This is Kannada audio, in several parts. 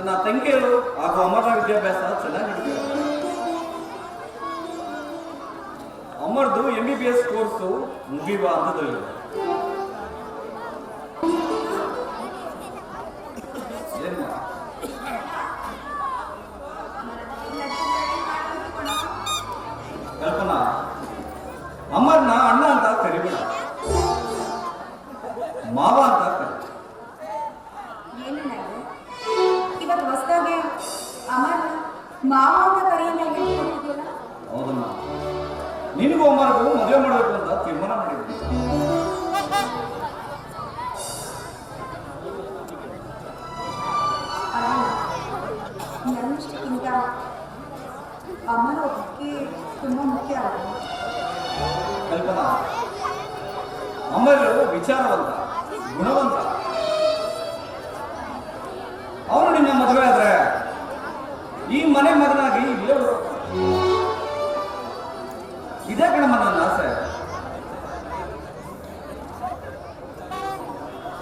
ನನ್ನ ತಂಗಿಯರು ಹಾಗೂ ಅಮರನ ವಿದ್ಯಾಭ್ಯಾಸ ಚೆನ್ನಾಗಿ ನಡೀತಿದೆ ಅಮರ್ದು M B B S course ಮುಗಿಯುವ ಹಂತದಲ್ಲಿದೆ ಮಾವ ಅಂತ ಕರೆಯಲ್ಲ ಹೇಳ್ಕೊಟ್ಟಿದ್ಯಲ್ಲ ಹೌದಮ್ಮ. ನಿನಗೂ ಅಮರ್ಗೂ ಮದುವೆ ಮಾಡಬೇಕು ಅಂತ ತೀರ್ಮಾನ ಮಾಡಿದ್ವಿ ನನ್ನಷ್ಟಕ್ಕಿಂತ ತುಂಬ ಮುಖ್ಯ ಕಲ್ಪನಾ ವಿಚಾರವಂತ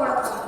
ಟಿಕೆಟ್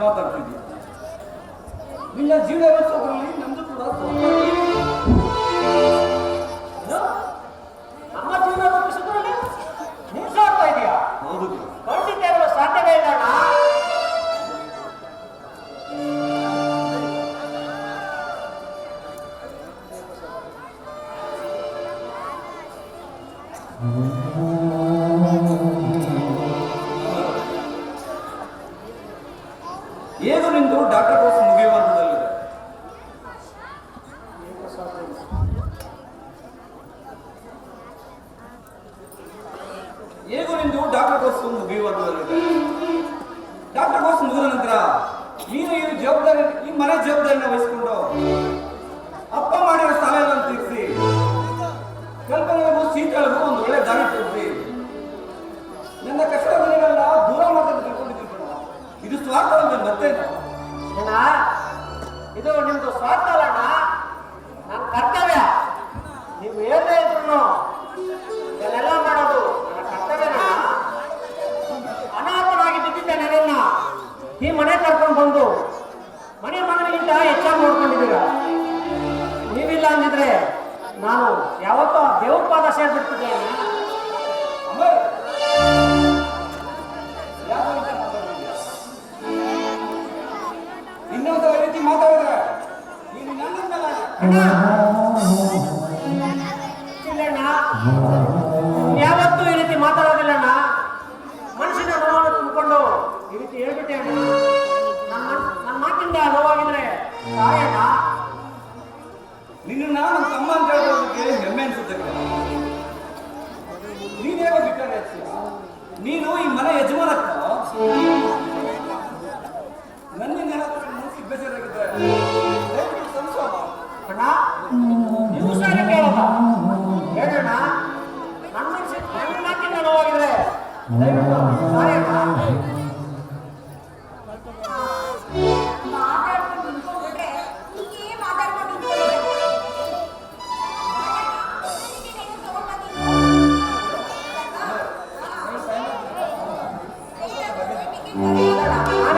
ಇಷ್ಟೊಂದು ದೊಡ್ಡ ಮಾತಾಡ್ತಿದ್ಯಾ ನಿನ್ನ ಜೀವನ ರೂಪಿಸೋದ್ರಲ್ಲಿ ನಮ್ದು ಕೂಡ ಏನು ಡಾಕ್ಟರ್ ಕೋರ್ಸ್ ಮುಗಿಯುವ ಹಂತದಲ್ಲಿದೆ? ನಿಂದು ಡಾಕ್ಟರ್ ಕೋರ್ಸ್ ಮುಗಿಯುವ ಹಂತದಲ್ಲಿದೆ? ಡಾಕ್ಟರ್ ಕೋರ್ಸ್ ಮುಗಿದ ನಂತರ ನೀನು ಈ ಜವಾಬ್ದಾರಿ ಈ ಮನೆ ಜವಾಬ್ದಾರಿನ ವಹಿಸಿಕೊಂಡು ಅಪ್ಪ ಮಾಡಿರೋ ಸಾಲ ಎಲ್ಲ ತೀರಿಸಿ, ಕಲ್ಪನೆಗೂ ಸೀತೆಗಳಿಗೂ ಒಂದು ಒಳ್ಳೆ ದಾರಿ ಇದು ನಿಮ್ದು ಸ್ವಾರ್ಥ ಅಲ್ಲ ಅಣ್ಣ. ನನ್ನ ಕರ್ತವ್ಯ. ನೀವು ಏನೇ ಇದ್ರು ಇದನ್ನೆಲ್ಲ ಮಾಡೋದು ನನ್ನ ಕರ್ತವ್ಯನ? ಅನಾಥನಾಗಿ ಬಿದ್ದಿದ್ದೆ ನನ್ನನ್ನ. ಈ ಮನೆ ಕರ್ಕೊಂಡು ಬಂದು ಮನೆ ಮಗನಿಗಿಂತ ಹೆಚ್ಚಾಗಿ ನೋಡ್ಕೊಂಡಿದ್ದೀರ? ನೀವಿಲ್ಲ ಅಂದಿದ್ರೆ ನಾನು ಯಾವತ್ತೋ ದೇವ್ರ ಪಾದ ಸೇರ್ಬಿಡ್ತಿದ್ದೆ ಯಾವತ್ತೂ ಈ ರೀತಿ ಮಾತಾಡೋದಿಲ್ಲ ಅಣ್ಣ. ಮನುಷ್ಯನ ನೋವನ್ನು ತುಂಬಿಕೊಂಡು ಈ ರೀತಿ ಹೇಳ್ಬಿಟ್ಟೆ ಅಣ್ಣ. ನನ್ನ ಮಾತಿಂದ ನೋವಾಗಿದ್ರೆ ನಿನ್ನ ನನ್ನ ತಮ್ಮ ಅಂತ ಹೇಳೋದಕ್ಕೆ ಹೆಮ್ಮೆ ಅನ್ಸುತ್ತೆ ನೀನೇ ಬಿಟ್ಟಾರೆ ನೀನು ಈ ಮನೆ ನನ್ನ ಏನಾದ್ರೂ ಮನಸ್ಸಿಗೆ ಬೇಜಾರಾಗಿದ್ರೆ ನಾನೇ